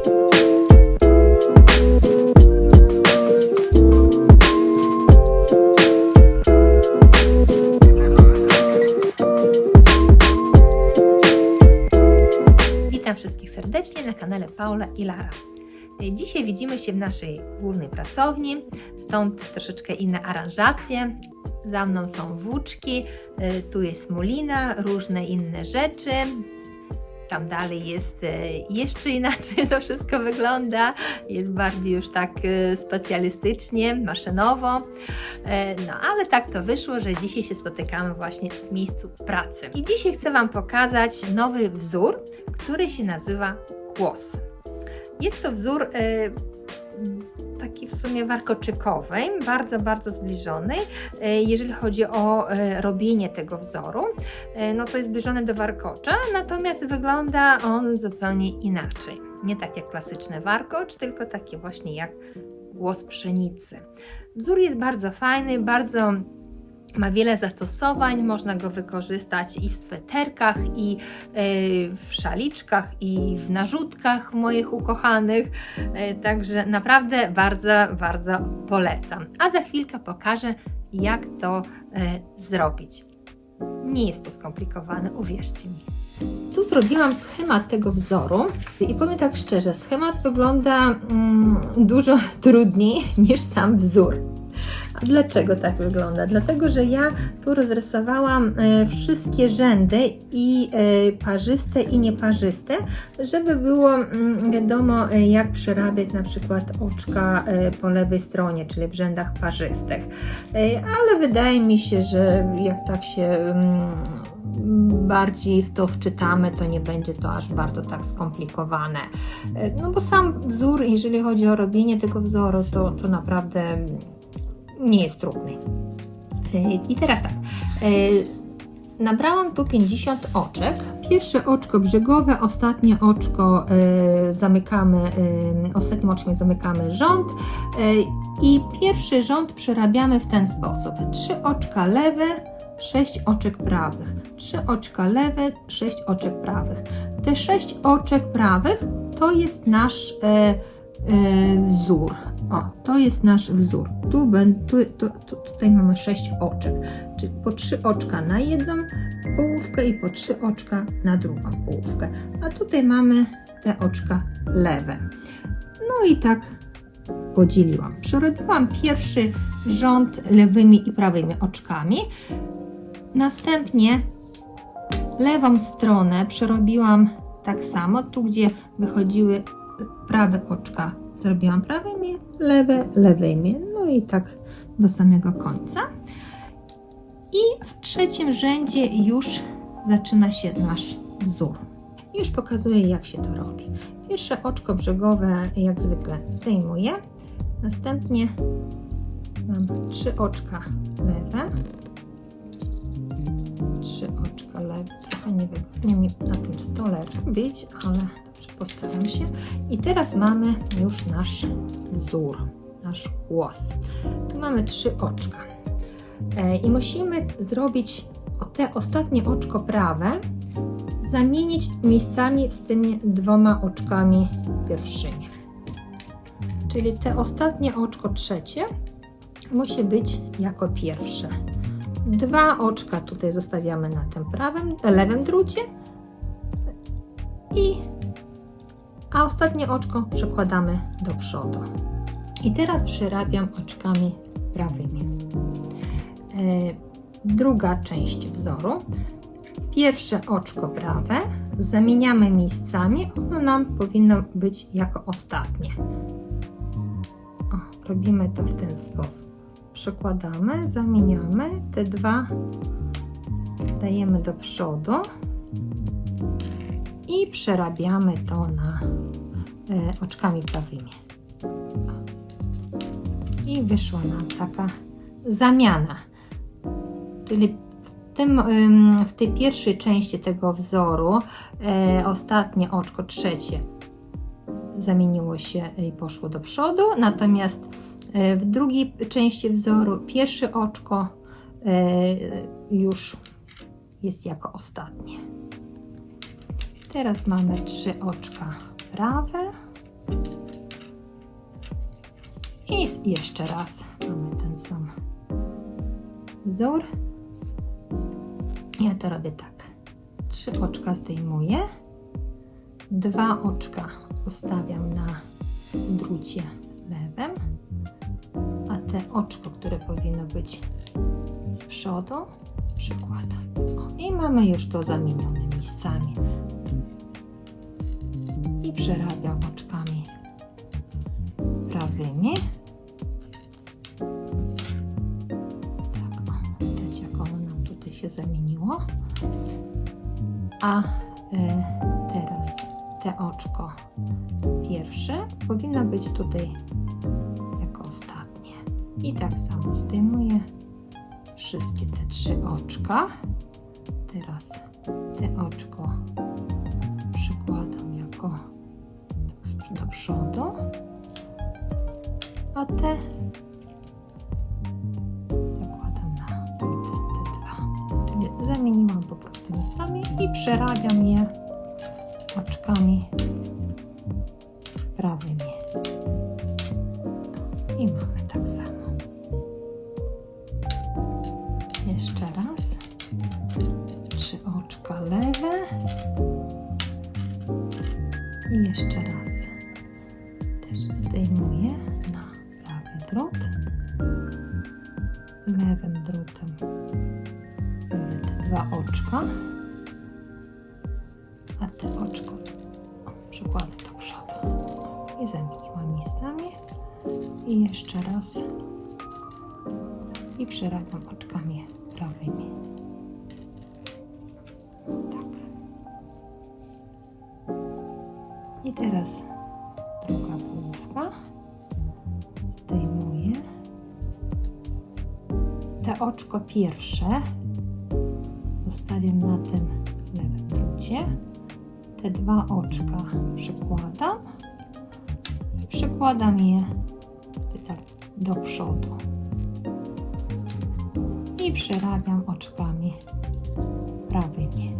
Witam wszystkich serdecznie na kanale Paula i Lara. Dzisiaj widzimy się w naszej głównej pracowni, stąd troszeczkę inne aranżacje. Za mną są włóczki, y, tu jest mulina, różne inne rzeczy. Tam dalej jest y, jeszcze inaczej to wszystko wygląda. Jest bardziej już tak y, specjalistycznie, maszynowo. E, No ale tak to wyszło, że dzisiaj się spotykamy właśnie w miejscu pracy. I dzisiaj chcę Wam pokazać nowy wzór, który się nazywa kłos. Jest to wzór e, taki w sumie warkoczykowy, bardzo, bardzo zbliżony. E, Jeżeli chodzi o e, robienie tego wzoru, e, no to jest zbliżony do warkocza, natomiast wygląda on zupełnie inaczej. Nie tak jak klasyczny warkocz, tylko taki właśnie jak głos pszenicy. Wzór jest bardzo fajny, bardzo ma wiele zastosowań, można go wykorzystać i w sweterkach, i e, w szaliczkach, i w narzutkach moich ukochanych. E, Także naprawdę bardzo, bardzo polecam. A za chwilkę pokażę, jak to e, zrobić. Nie jest to skomplikowane, uwierzcie mi. Tu zrobiłam schemat tego wzoru i powiem tak szczerze, schemat wygląda mm, dużo trudniej niż sam wzór. A dlaczego tak wygląda? Dlatego, że ja tu rozrysowałam e, wszystkie rzędy i e, parzyste i nieparzyste, żeby było mm, wiadomo e, jak przerabiać na przykład oczka po lewej stronie, czyli w rzędach parzystych. Ale wydaje mi się, że jak tak się mm, bardziej w to wczytamy, to nie będzie to aż bardzo tak skomplikowane. No bo sam wzór, jeżeli chodzi o robienie tego wzoru, to, to naprawdę nie jest trudny. E, I teraz tak. e, Nabrałam tu 50 oczek. Pierwsze oczko brzegowe, ostatnie oczko e, zamykamy, ostatnim oczkiem zamykamy rząd i pierwszy rząd przerabiamy w ten sposób. Trzy oczka lewe, 6 oczek prawych. 3 oczka lewe, 6 oczek prawych. Te 6 oczek prawych to jest nasz wzór. O, to jest nasz wzór. Tu, tu, tu, tu, tutaj mamy 6 oczek, czyli po 3 oczka na jedną połówkę i po 3 oczka na drugą połówkę. A tutaj mamy te oczka lewe. No i tak podzieliłam. Przerobiłam pierwszy rząd lewymi i prawymi oczkami. Następnie lewą stronę przerobiłam tak samo, tu gdzie wychodziły prawe oczka zrobiłam prawymi, lewe lewymi, no i tak do samego końca. I w trzecim rzędzie już zaczyna się nasz wzór. Już pokazuję jak się to robi. Pierwsze oczko brzegowe jak zwykle zdejmuję, następnie mam trzy oczka lewe, trzy oczka lewe. Trochę niewygodnie mi na tym stole robić, ale postaram się. I teraz mamy już nasz wzór, nasz głos. Tu mamy trzy oczka. E, I musimy zrobić te ostatnie oczko prawe, zamienić miejscami z tymi dwoma oczkami pierwszymi. Czyli te ostatnie oczko trzecie musi być jako pierwsze. Dwa oczka tutaj zostawiamy na tym prawym, lewym drucie i a ostatnie oczko przekładamy do przodu. I teraz przerabiam oczkami prawymi. E, Druga część wzoru. Pierwsze oczko prawe zamieniamy miejscami, ono nam powinno być jako ostatnie. O, robimy to w ten sposób przekładamy, zamieniamy te dwa, dajemy do przodu i przerabiamy to na e, oczkami prawymi. I wyszła nam taka zamiana. Czyli w, tym, ym, w tej pierwszej części tego wzoru e, ostatnie oczko, trzecie, zamieniło się i poszło do przodu, natomiast E, W drugiej części wzoru pierwsze oczko już jest jako ostatnie. Teraz mamy trzy oczka prawe, I jeszcze raz mamy ten sam wzór. Ja to robię tak. Trzy oczka zdejmuję. Dwa oczka zostawiam na drucie lewym. A te oczko, które powinno być z przodu, przykładam. I mamy już to zamienione miejscami. I przerabiam oczkami prawymi. Tak, o, widać jak ono nam tutaj się zamieniło. A y, teraz te oczko pierwsze powinno być tutaj jako ostatnie. I tak samo zdejmuję wszystkie te trzy oczka. Teraz te oczko przodu, a te zakładam na te dwa. Czyli zamieniłam po prostu miejscami i przerabiam je oczkami prawymi. I mamy tak samo. Jeszcze raz. Trzy oczka lewe. I jeszcze raz. Też zdejmuję na prawy drut. Lewym drutem biorę te dwa oczka. A te oczko o, przykładę do przodu. I zamieniłam miejscami. I jeszcze raz. I przerabiam oczkami prawymi. Tak. I teraz oczko pierwsze zostawiam na tym lewym drucie. Te dwa oczka przykładam i przykładam je tak do przodu. I przerabiam oczkami prawymi.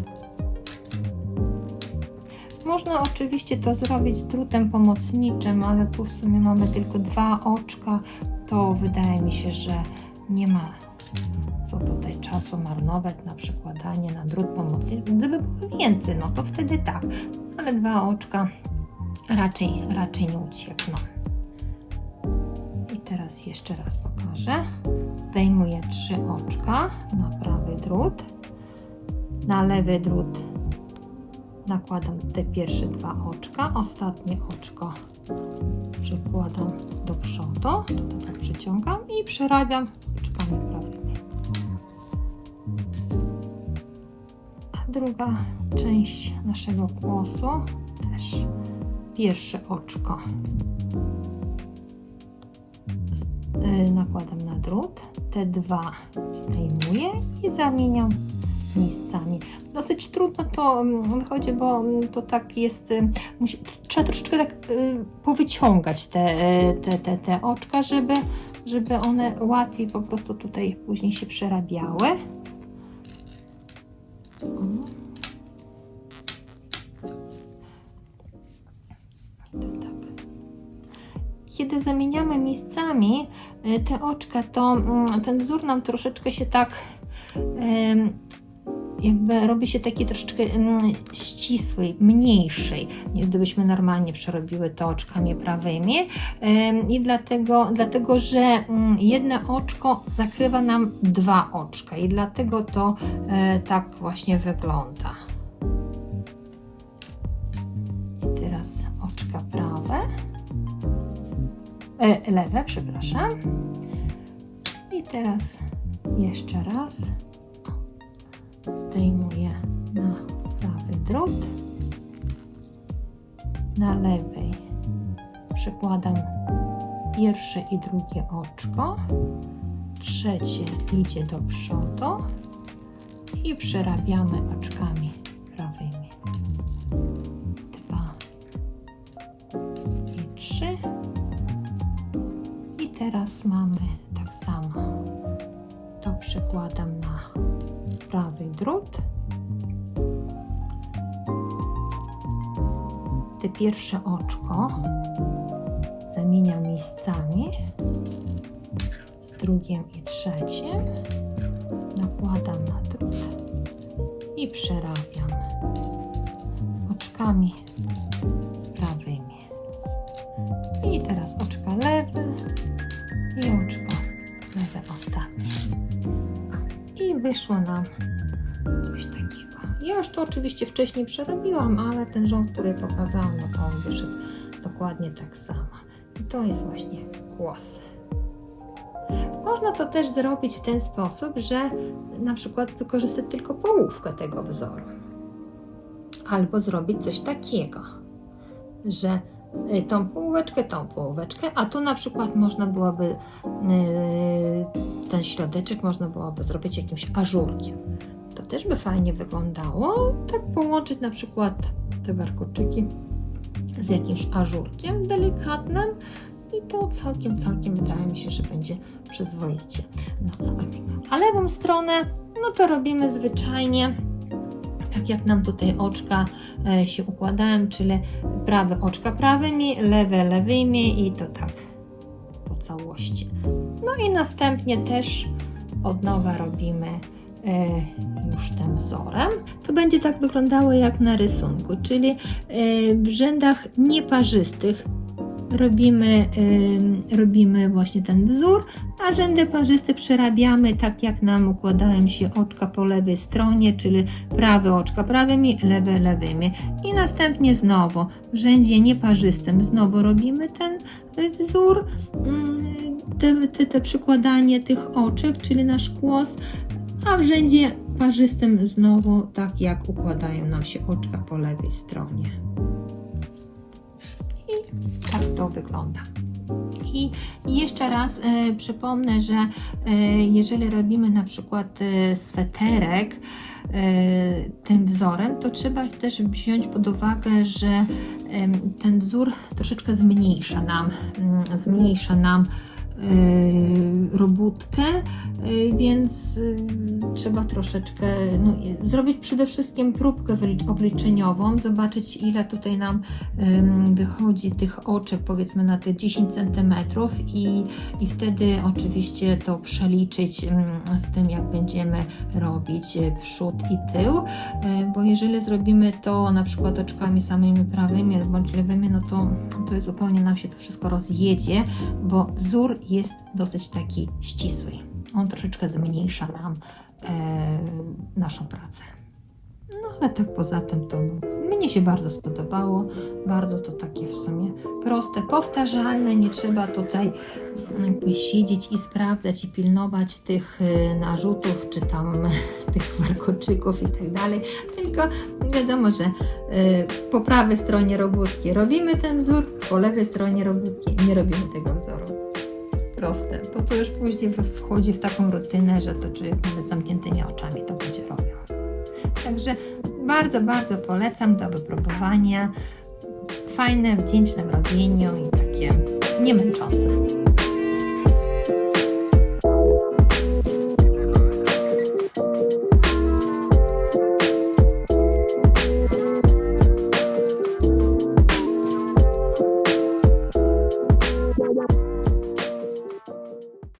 Można oczywiście to zrobić z drutem pomocniczym, ale tu w sumie mamy tylko dwa oczka, to wydaje mi się, że nie ma tutaj czasu marnować na przykładanie na drut pomocniczy. Gdyby było więcej, no to wtedy tak, ale dwa oczka raczej, raczej nie uciekną. I teraz jeszcze raz pokażę. Zdejmuję trzy oczka na prawy drut, na lewy drut nakładam te pierwsze dwa oczka, ostatnie oczko przykładam do przodu, tutaj tak przyciągam i przerabiam oczkami druga część naszego kłosu też pierwsze oczko y, nakładam na drut, te dwa zdejmuję i zamieniam miejscami. Dosyć trudno to mm, wychodzi, bo mm, to tak jest, y, musi, trzeba troszeczkę tak y, powyciągać te, te, te, te oczka, żeby, żeby one łatwiej po prostu tutaj później się przerabiały. Tak. Kiedy zamieniamy miejscami y, te oczka, to mm, ten wzór nam troszeczkę się tak jakby robi się taki troszeczkę mm, ścisły, mniejszy, niż gdybyśmy normalnie przerobiły to oczkami prawymi. I dlatego, dlatego, że mm, jedno oczko zakrywa nam dwa oczka i dlatego to e, tak właśnie wygląda. I teraz oczka prawe, e, lewe, przepraszam. I teraz jeszcze raz zdejmuję na prawy drut, na lewej przykładam pierwsze i drugie oczko, trzecie idzie do przodu i przerabiamy oczkami drut. Te pierwsze oczko zamieniam miejscami z drugim i trzecim. Nakładam na drut i przerabiam oczkami prawymi. I teraz oczka lewe i oczko lewe ostatnie. I wyszło nam coś takiego. Ja już to oczywiście wcześniej przerobiłam, ale ten rząd, który pokazałam, no to on wyszedł dokładnie tak samo. I to jest właśnie głos. Można to też zrobić w ten sposób, że na przykład wykorzystać tylko połówkę tego wzoru. Albo zrobić coś takiego, że y, tą połóweczkę, tą połóweczkę, a tu na przykład można byłoby y, ten środeczek można byłoby zrobić jakimś ażurkiem. Też by fajnie wyglądało. Tak połączyć na przykład te warkoczyki z jakimś ażurkiem delikatnym i to całkiem, całkiem wydaje mi się, że będzie przyzwoicie. No. A lewą stronę, no to robimy zwyczajnie tak jak nam tutaj oczka e, się układają, czyli prawe oczka prawymi, lewe lewymi i to tak po całości. No i następnie też od nowa robimy już tym wzorem. To będzie tak wyglądało jak na rysunku, czyli e, w rzędach nieparzystych robimy, ym, robimy właśnie ten wzór, a rzędy parzyste przerabiamy tak jak nam układają się oczka po lewej stronie, czyli prawe oczka prawymi, lewe lewymi. I następnie znowu w rzędzie nieparzystym znowu robimy ten wzór, ym, te, te, te przykładanie tych oczek, czyli nasz głos, a w rzędzie parzystym znowu tak jak układają nam się oczka po lewej stronie. I tak to wygląda. I jeszcze raz e, przypomnę, że e, jeżeli robimy na przykład e, sweterek e, tym wzorem, to trzeba też wziąć pod uwagę, że ten wzór troszeczkę zmniejsza nam, mm, zmniejsza nam robótkę, e, więc e, trzeba troszeczkę no, zrobić przede wszystkim próbkę obliczeniową, zobaczyć ile tutaj nam wychodzi tych oczek powiedzmy na te 10 cm i, i wtedy oczywiście to przeliczyć z tym jak będziemy robić e, przód i tył, E, bo jeżeli zrobimy to na przykład oczkami samymi prawymi bądź lewymi, no to, to zupełnie nam się to wszystko rozjedzie, bo wzór jest dosyć taki ścisły. On troszeczkę zmniejsza nam e, naszą pracę. No ale tak poza tym to no, mnie się bardzo spodobało. Bardzo to takie w sumie proste, powtarzalne. Nie trzeba tutaj jakby siedzieć i sprawdzać i pilnować tych y, narzutów, czy tam tych warkoczyków i tak dalej. Tylko wiadomo, że y, po prawej stronie robótki robimy ten wzór, po lewej stronie robótki nie robimy tego wzoru. Proste, bo to już później wchodzi w taką rutynę, że to człowiek nawet zamkniętymi oczami to będzie robił. Także bardzo, bardzo polecam do wypróbowania. Fajne, wdzięczne w robieniu i takie niemęczące.